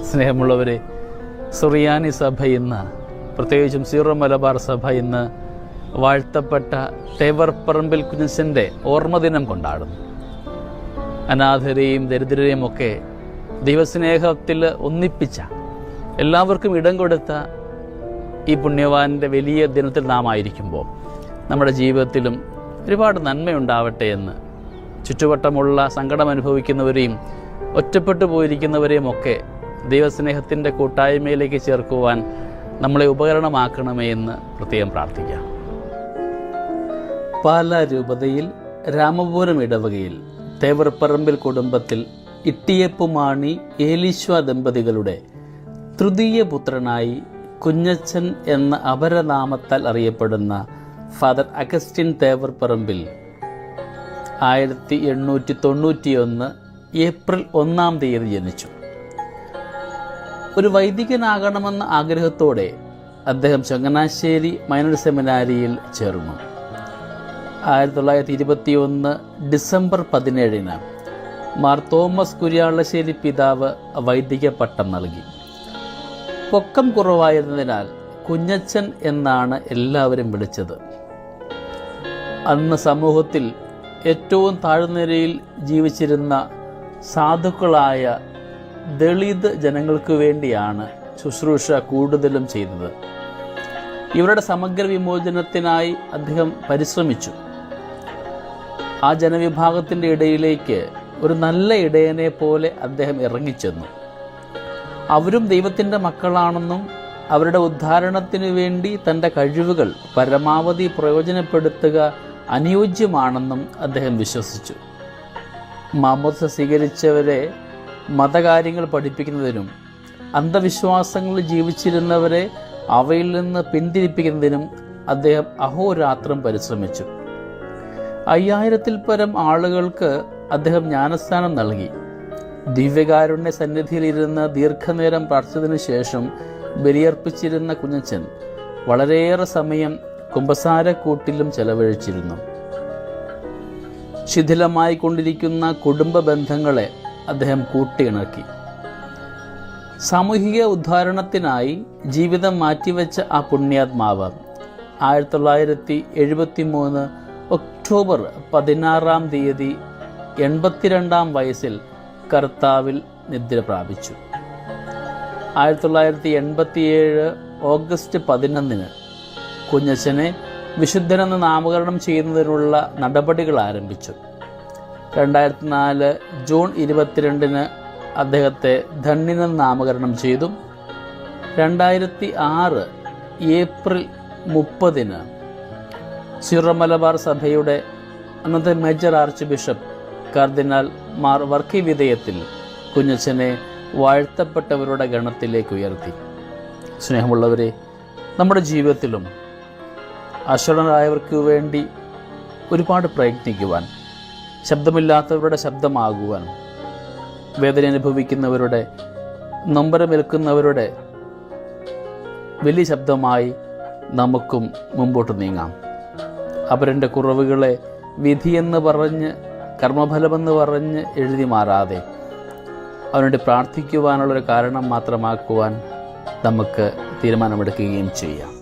സ്നേഹമുള്ളവരെ സുറിയാനി സഭ ഇന്ന് പ്രത്യേകിച്ചും സീറോ മലബാർ സഭ ഇന്ന് വാഴ്ത്തപ്പെട്ട തേവർപ്പറമ്പിൽ കുഞ്ഞസിന്റെ ഓർമ്മദിനം കൊണ്ടാടുന്നു. അനാഥരെയും ദരിദ്രരെയും ഒക്കെ ദൈവസ്നേഹത്തിൽ ഒന്നിപ്പിച്ച എല്ലാവർക്കും ഇടം കൊടുത്ത ഈ പുണ്യവാന്റെ വലിയ ദിനത്തിൽ നാം ആയിരിക്കുമ്പോൾ നമ്മുടെ ജീവിതത്തിലും ഒരുപാട് നന്മയുണ്ടാവട്ടെ എന്ന് ചുറ്റുവട്ടമുള്ള സങ്കടം അനുഭവിക്കുന്നവരെയും ഒറ്റപ്പെട്ടു പോയിരിക്കുന്നവരെയും ഒക്കെ ദൈവസ്നേഹത്തിന്റെ കൂട്ടായ്മയിലേക്ക് ചേർക്കുവാൻ നമ്മളെ ഉപകരണമാക്കണമേ എന്ന് പ്രത്യേകം പ്രാർത്ഥിക്കാം. പാല രൂപതയിൽ രാമപുരം ഇടവകയിൽ തേവർപ്പറമ്പിൽ കുടുംബത്തിൽ ഇട്ടിയപ്പുമാണി ഏലീശ്വ ദമ്പതികളുടെ തൃതീയ പുത്രനായി കുഞ്ഞച്ചൻ എന്ന അപരനാമത്താൽ അറിയപ്പെടുന്ന ഫാദർ അഗസ്റ്റിൻ തേവർപ്പറമ്പിൽ ആയിരത്തി എണ്ണൂറ്റി തൊണ്ണൂറ്റിയൊന്ന് ഏപ്രിൽ ഒന്നാം തീയതി ജനിച്ചു. ഒരു വൈദികനാകണമെന്ന ആഗ്രഹത്തോടെ അദ്ദേഹം ചങ്ങനാശ്ശേരി മൈനർ സെമിനാരിയിൽ ചേർന്നു. ആയിരത്തി തൊള്ളായിരത്തി ഇരുപത്തി ഒന്ന് ഡിസംബർ പതിനേഴിന് മാർ തോമസ് കുര്യാളശ്ശേരി പിതാവ് വൈദിക പട്ടം നൽകി. പൊക്കം കുറവായിരുന്നതിനാൽ കുഞ്ഞച്ചൻ എന്നാണ് എല്ലാവരും വിളിച്ചത്. അന്ന് സമൂഹത്തിൽ ഏറ്റവും താഴ്നിരയിൽ ജീവിച്ചിരുന്ന സാധുക്കളായ ദളിത് ജനങ്ങൾക്ക് വേണ്ടിയാണ് ശുശ്രൂഷ കൂടുതലും ചെയ്തത്. ഇവരുടെ സമഗ്ര വിമോചനത്തിനായി അദ്ദേഹം പരിശ്രമിച്ചു. ആ ജനവിഭാഗത്തിന്റെ ഇടയിലേക്ക് ഒരു നല്ല ഇടയനെ പോലെ അദ്ദേഹം ഇറങ്ങിച്ചെന്നു. അവരും ദൈവത്തിന്റെ മക്കളാണെന്നും അവരുടെ ഉദ്ധാരണത്തിനു വേണ്ടി തന്റെ കഴിവുകൾ പരമാവധി പ്രയോജനപ്പെടുത്തുക അനുയോജ്യമാണെന്നും അദ്ദേഹം വിശ്വസിച്ചു. മാമോസ സ്വീകരിച്ചവരെ മതകാര്യങ്ങൾ പഠിപ്പിക്കുന്നതിനും അന്ധവിശ്വാസങ്ങളിൽ ജീവിച്ചിരുന്നവരെ അവയിൽ നിന്ന് പിന്തിരിപ്പിക്കുന്നതിനും അദ്ദേഹം അഹോരാത്രം പരിശ്രമിച്ചു. അയ്യായിരത്തിൽ പരം ആളുകൾക്ക് അദ്ദേഹം ജ്ഞാനസ്ഥാനം നൽകി. ദിവ്യകാരുണ്യ സന്നിധിയിലിരുന്ന് ദീർഘനേരം പ്രാർത്ഥിച്ചതിനു ശേഷം ബലിയർപ്പിച്ചിരുന്ന കുഞ്ഞച്ചൻ വളരെയേറെ സമയം കുമ്പസാരക്കൂട്ടിലും ചെലവഴിച്ചിരുന്നു. ശിഥിലമായി കൊണ്ടിരിക്കുന്ന കുടുംബ ബന്ധങ്ങളെ അദ്ദേഹം കൂട്ടിയിണക്കി. സാമൂഹിക ഉദ്ധാരണത്തിനായി ജീവിതം മാറ്റിവെച്ച ആ പുണ്യാത്മാവ് ആയിരത്തി തൊള്ളായിരത്തി എഴുപത്തി മൂന്ന് ഒക്ടോബർ പതിനാറാം തീയതി എൺപത്തിരണ്ടാം വയസ്സിൽ കർത്താവിൽ നിദ്ര പ്രാപിച്ചു. ആയിരത്തി തൊള്ളായിരത്തി എൺപത്തിയേഴ് ഓഗസ്റ്റ് പതിനൊന്നിന് കുഞ്ഞച്ചനെ വിശുദ്ധനെന്ന് നാമകരണം ചെയ്യുന്നതിനുള്ള നടപടികൾ ആരംഭിച്ചു. രണ്ടായിരത്തി നാല് ജൂൺ ഇരുപത്തിരണ്ടിന് അദ്ദേഹത്തെ ധന്യനെന്ന് നാമകരണം ചെയ്തു. രണ്ടായിരത്തി ആറ് ഏപ്രിൽ മുപ്പതിന് ചിറമലബാർ മലബാർ സഭയുടെ അന്നത്തെ major archbishop cardinal Mar Varkey വിധേയത്തിൽ കുഞ്ഞച്ചനെ വാഴ്ത്തപ്പെട്ടവരുടെ ഗണത്തിലേക്ക് ഉയർത്തി. സ്നേഹമുള്ളവരെ നമ്മുടെ ജീവിതത്തിലും അശരണരായവർക്ക് വേണ്ടി ഒരുപാട് പ്രയത്നിക്കുവാൻ ശബ്ദമില്ലാത്തവരുടെ ശബ്ദമാകുവാൻ വേദന അനുഭവിക്കുന്നവരുടെ നൊമ്പരമേൽക്കുന്നവരുടെ വലിയ ശബ്ദമായി നമുക്കും മുമ്പോട്ട് നീങ്ങാം. അവരുടെ കുറവുകളെ വിധിയെന്ന് പറഞ്ഞ് കർമ്മഫലമെന്ന് പറഞ്ഞ് എഴുതി മാറാതെ അവനോട് പ്രാർത്ഥിക്കുവാനുള്ളൊരു കാരണം മാത്രമാക്കുവാൻ നമുക്ക് തീരുമാനമെടുക്കുകയും ചെയ്യാം.